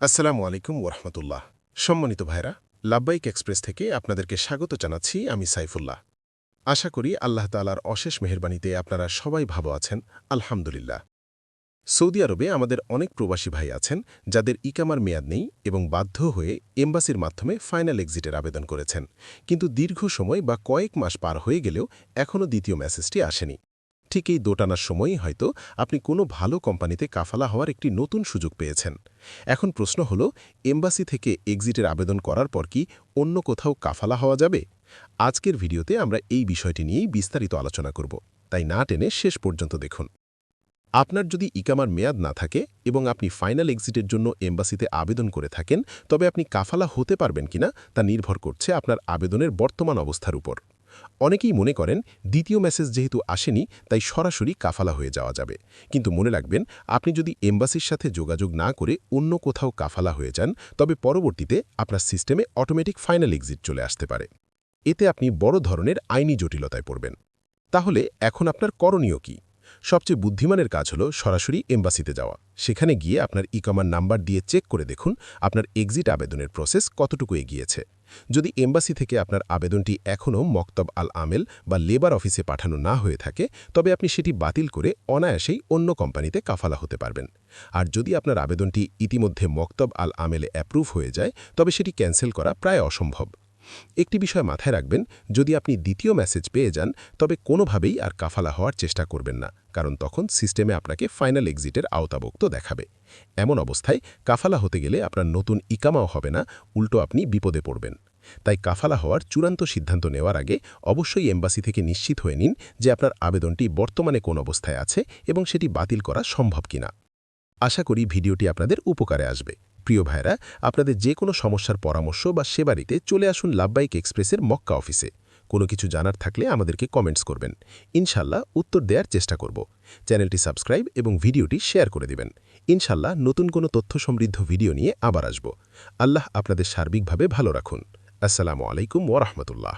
আসসালামু আলাইকুম ওরহমতুল্লাহ। সম্মানিত ভাইরা লাব্বাইক এক্সপ্রেস থেকে আপনাদেরকে স্বাগত জানাচ্ছি আমি সাইফুল্লাহ। আশা করি আল্লাহ তালার অশেষ মেহরবানিতে আপনারা সবাই ভালো আছেন, আলহামদুলিল্লাহ। সৌদি আরবে আমাদের অনেক প্রবাসী ভাই আছেন, যাদের ইকামার মেয়াদ নেই এবং বাধ্য হয়ে এম্বাসির মাধ্যমে ফাইনাল এক্সিটের আবেদন করেছেন। কিন্তু দীর্ঘ সময় বা কয়েক মাস পার হয়ে গেলেও এখনও দ্বিতীয় মেসেজটি আসেনি। ঠিক এই দোটানার সময়ই হয়তো আপনি কোনো ভালো কোম্পানিতে কাফালা হওয়ার একটি নতুন সুযোগ পেয়েছেন। এখন প্রশ্ন হল, এম্বাসি থেকে এক্সিটের আবেদন করার পর কি অন্য কোথাও কাফালা হওয়া যাবে? আজকের ভিডিওতে আমরা এই বিষয়টি নিয়েই বিস্তারিত আলোচনা করব। তাই না টেনে শেষ পর্যন্ত দেখুন। আপনার যদি ইকামার মেয়াদ না থাকে এবং আপনি ফাইনাল এক্সিটের জন্য এম্বাসিতে আবেদন করে থাকেন, তবে আপনি কাফালা হতে পারবেন কিনা তা নির্ভর করছে আপনার আবেদনের বর্তমান অবস্থার উপর। অনেকেই মনে করেন দ্বিতীয় মেসেজ যেহেতু আসেনি, তাই সরাসরি কাফালা হয়ে যাওয়া যাবে। কিন্তু মনে রাখবেন, আপনি যদি এম্বাসির সাথে যোগাযোগ না করে অন্য কোথাও কাফালা হয়ে যান, তবে পরবর্তীতে আপনার সিস্টেমে অটোমেটিক ফাইনাল এক্সিট চলে আসতে পারে। এতে আপনি বড় ধরনের আইনি জটিলতায় পড়বেন। তাহলে এখন আপনার করণীয় কি? সবচেয়ে বুদ্ধিমানের কাজ হল সরাসরি এম্বাসিতে যাওয়া। সেখানে গিয়ে আপনার ইকমার নাম্বার দিয়ে চেক করে দেখুন আপনার এক্সিট আবেদনের প্রসেস কতটুকু এগিয়েছে। যদি এম্বাসি থেকে আপনার আবেদনটি এখনও মক্তব আল আমেল বা লেবার অফিসে পাঠানো না হয়ে থাকে, তবে আপনি সেটি বাতিল করে অনায়াসেই অন্য কোম্পানিতে কাফালা হতে পারবেন। আর যদি আপনার আবেদনটি ইতিমধ্যে মক্তব আল আমেলে অ্যাপ্রুভ হয়ে যায়, তবে সেটি ক্যান্সেল করা প্রায় অসম্ভব। একটি বিষয় মাথায় রাখবেন, যদি আপনি দ্বিতীয় মেসেজ পেয়ে যান, তবে কোনোভাবেই আর কাফালা হওয়ার চেষ্টা করবেন না, কারণ তখন সিস্টেমে আপনাকে ফাইনাল এক্সিটের আওতাভুক্ত দেখাবে। এমন অবস্থায় কাফালা হতে গেলে আপনার নতুন ইকামাও হবে না, উল্টো আপনি বিপদে পড়বেন। তাই কাফালা হওয়ার চূড়ান্ত সিদ্ধান্ত নেওয়ার আগে অবশ্যই এম্বাসি থেকে নিশ্চিত হয়ে নিন যে আপনার আবেদনটি বর্তমানে কোন অবস্থায় আছে এবং সেটি বাতিল করা সম্ভব কিনা। আশা করি ভিডিওটি আপনাদের উপকারে আসবে। প্রিয় ভাইরা আপনাদের যে কোনো সমস্যার পরামর্শ বা সেবারিতে চলে আসুন লাভবাইক এক্সপ্রেসের মক্কা অফিসে। কোনো কিছু জানার থাকলে আমাদেরকে কমেন্টস করবেন। ইনশাল্লাহ উত্তর দেওয়ার চেষ্টা করব। চ্যানেলটি সাবস্ক্রাইব এবং ভিডিওটি শেয়ার করে দিবেন। ইনশাল্লাহ নতুন কোনো তথ্য সমৃদ্ধ ভিডিও নিয়ে আবার আসব। আল্লাহ আপনাদের সার্বিকভাবে ভালো রাখুন। আসসালামু আলাইকুম ওরহমতুল্লাহ